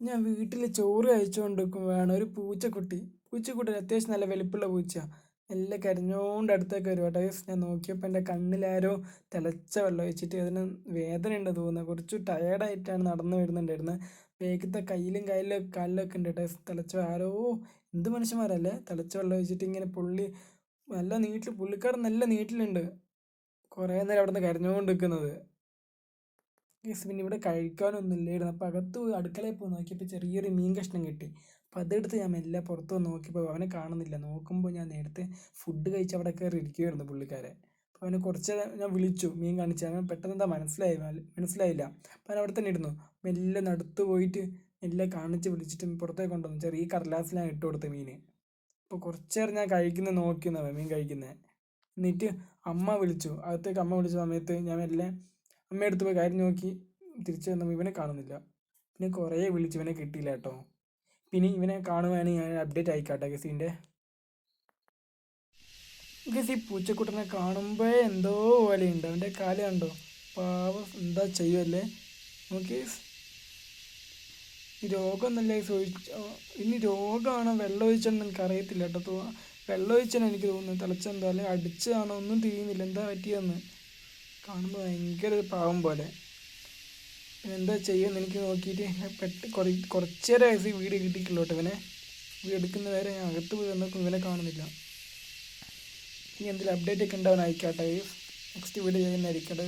ഞാൻ വീട്ടിൽ ചോറ് കഴിച്ചുകൊണ്ടിരിക്കുമ്പോഴാണ് ഒരു പൂച്ചക്കുട്ടി. പൂച്ചക്കുട്ടി അത്യാവശ്യം നല്ല വലിപ്പമുള്ള പൂച്ച നല്ല കരഞ്ഞോണ്ട് അടുത്തേക്ക് വരും കേട്ടോ. ഞാൻ നോക്കിയപ്പോൾ എന്റെ കണ്ണിലാരോ തിളച്ച വെള്ളം വെച്ചിട്ട് അതിന് വേദന ഉണ്ട് തോന്നുന്നു. കുറച്ച് ടയേർഡായിട്ടാണ് നടന്നു വരുന്നുണ്ടായിരുന്നത് വേഗത്തെ കയ്യിലും കയ്യിലും കാലിലൊക്കെ ഉണ്ട് കേട്ടോ. തിളച്ച ആരോ? എന്ത് മനുഷ്യന്മാരല്ലേ? തിളച്ച വെള്ളം ഒഴിച്ചിട്ട് ഇങ്ങനെ പുള്ളി നല്ല നീട്ടിൽ പുള്ളിക്കാരൻ നല്ല നീട്ടിലുണ്ട്. കുറേ നേരം അവിടെ നിന്ന് കരഞ്ഞുകൊണ്ട് നിൽക്കുന്നത് പിന്നെ ഇവിടെ കഴിക്കാനൊന്നുമില്ലായിരുന്നു. അപ്പോൾ അകത്ത് അടുക്കളയിൽ പോയി നോക്കിയപ്പോൾ ചെറിയൊരു മീൻ കഷ്ണം കിട്ടി. അപ്പോൾ അതെടുത്ത് ഞാൻ മെല്ലെ പുറത്ത് വന്ന് നോക്കിയപ്പോൾ അവനെ കാണുന്നില്ല. നോക്കുമ്പോൾ ഞാൻ നേരത്തെ ഫുഡ് കഴിച്ച് അവിടെ കയറി ഇരിക്കുകയായിരുന്നു പുള്ളിക്കാരെ അപ്പോൾ അവനെ കുറച്ച് ഞാൻ വിളിച്ചു. മീൻ കാണിച്ചു. അവൻ പെട്ടെന്ന് എന്താ മനസ്സിലായി? മനസ്സിലായില്ല. അപ്പോൾ അവൻ അവിടെ തന്നെ ഇരുന്നു. മെല്ലെ നടുത്ത് പോയിട്ട് മെല്ലെ കാണിച്ച് വിളിച്ചിട്ട് പുറത്തേക്ക് കൊണ്ടുവന്നു. ചെറിയ കടലാസിലാണ് ഇട്ട് കൊടുത്ത മീൻ. അപ്പോൾ കുറച്ച് നേരം ഞാൻ കഴിക്കുന്നത് നോക്കിയെന്നവൻ മീൻ കഴിക്കുന്നത് എന്നിട്ട് അമ്മ വിളിച്ചു. അകത്തേക്ക് അമ്മ വിളിച്ച സമയത്ത് ഞാൻ മെല്ലെ അമ്മയടുത്ത് പോയി കാര്യം നോക്കി. തിരിച്ചു വന്നപ്പോൾ ഇവനെ കാണുന്നില്ല. പിന്നെ കുറേ വിളിച്ച് ഇവനെ കിട്ടിയില്ല കേട്ടോ. പിന്നെ ഇവനെ കാണുവാണെങ്കിൽ ഞാൻ അപ്ഡേറ്റ് ആയിക്കാട്ടെ ഗസീന്റെ. ഗസി പൂച്ചക്കുട്ടനെ കാണുമ്പോൾ എന്തോ പോലെയുണ്ട്. അവന്റെ കാൽ കണ്ടോ? പാവം എന്താ ചെയ്യുമല്ലേ നോക്കി ഈ രോഗമൊന്നുമില്ല ചോദിച്ചു ഇനി രോഗമാണോ? വെള്ളം ഒഴിച്ചാണെന്ന് എനിക്ക് അറിയത്തില്ല കേട്ടോ വെള്ളം ഒഴിച്ചാണ് എനിക്ക് തോന്നുന്നത്? തിളച്ചെന്തോ അല്ലെങ്കിൽ അടിച്ചതാണോ? ഒന്നും തിരിയുന്നില്ല. എന്താ പറ്റിയെന്ന് കാണുമ്പോൾ ഭയങ്കര ഒരു പാവം പോലെ. എന്താ ചെയ്യുമെന്ന് എനിക്ക് നോക്കിയിട്ട് പെട്ട് കുറേ കുറച്ച് നേരം ആയി വീഡിയോ കിട്ടിയിട്ടുള്ളൂ കേട്ടോ ഇവനെ. എടുക്കുന്ന വരെ ഞാൻ അകത്ത് പോയി വന്നപ്പോൾ ഇവനെ കാണുന്നില്ല. ഇനി എന്തെങ്കിലും അപ്ഡേറ്റ് ഒക്കെ ഉണ്ടാവാൻ അയക്കാട്ടെ നെക്സ്റ്റ് വീഡിയോ ചെയ്യുന്നതായിരിക്കട്ടെ